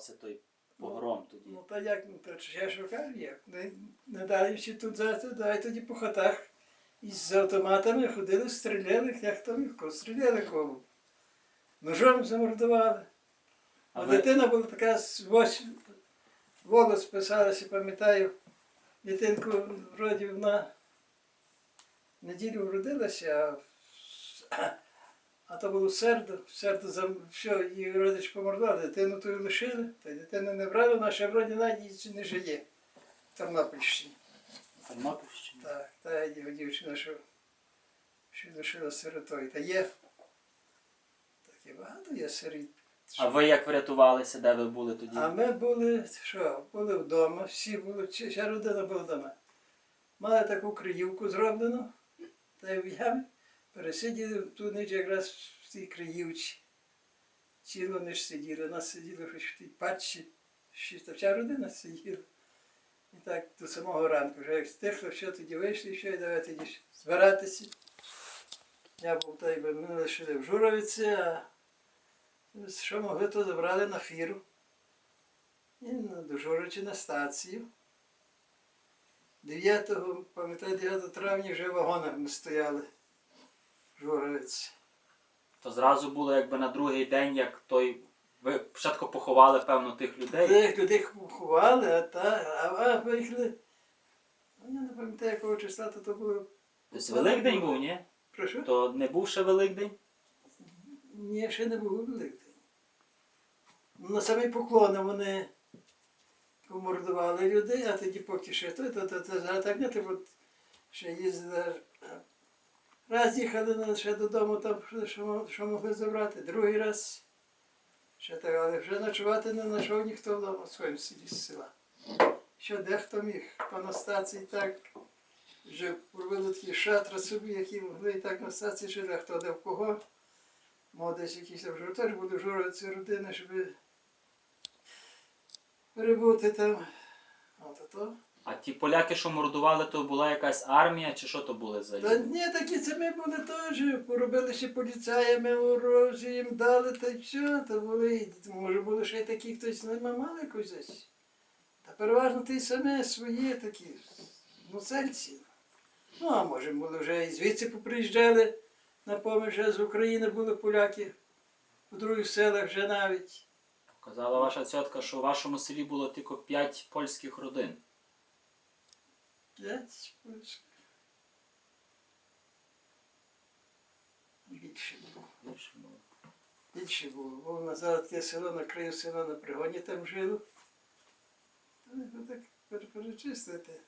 стався той погром тоді? Ну та як, ну то я ж кажу, як. Не, не далі всі тут за давай тоді по хатах із автоматами ходили, стріляли, як там їх кого стріляли кого. Ножом замордували. А А ви- дитина була така з восьм... Волос писалася, пам'ятаю, дитинку вроді вона неділю вродилася, а, а то було сердо, сердо за що її родич помордував, дитину ту лишили, та дитину не брали, ще вроді навіть не жиє в Тернопільщині. Тернопільщині? Так, та його дівчина, що, що лишила сиротою. Та є. Таке багато є сиріт. А ви як врятувалися, де ви були тоді? А ми були, що, були вдома, всі були, вся родина була вдома. Мали таку криївку зроблену, та й в ямі пересиділи ту ніч якраз в цій криївці. Цілу ніч сиділи, нас сиділи хоч в тій патчі, та вся родина сиділа. І так до самого ранку, вже як стихло, що тоді вийшли, що й давай тоді збиратися. Я був та й ми лишили в Журовиці, а що могли, то забрали на фіру. І на- до Журичі на стацію. 9, пам'ятаю, 9 травня вже в вагонах ми стояли. В То зразу було якби на другий день, як той. Ви спочатку поховали, певно, тих людей. Тих людей ховали, а та, а. Ну, я не пам'ятаю, якого числа то, то було. Тобто Великдень був, ні? Прошу? То не був ще Великдень? Ні, ще не було Великдень. На самі поклони вони помордували людей, а тоді поки ще то, то, то, то, а так не то, ще їздили. Раз їхали ще додому, там що, що, могли забрати, другий раз. Ще так, але вже ночувати не знайшов ніхто вдома в своєму селі з села. Що дехто міг по на так вже провели такі шатри собі, які могли і так на стації жили, а хто де в кого. Мав десь якісь там жур, теж були журити родини, щоб перебути там. От то. А ті поляки, що мордували, то була якась армія, чи що то були за Та люди? ні, такі самі були теж, поробили ще поліцаями оружі, їм дали, та й все, та були, і, може було ще й такі, хтось не мали якось десь. Та переважно ті самі свої такі, ну сельці. Ну, а може, були вже і звідси поприїжджали, на поміж вже з України були поляки, у других селах вже навіть. Казала ваша цьотка, що у вашому селі було тільки п'ять польських родин. П'ять польських. Більше було. Більше було. Більше було. Було назад таке село на краю села на пригоні там жило. Так пер- перечислити.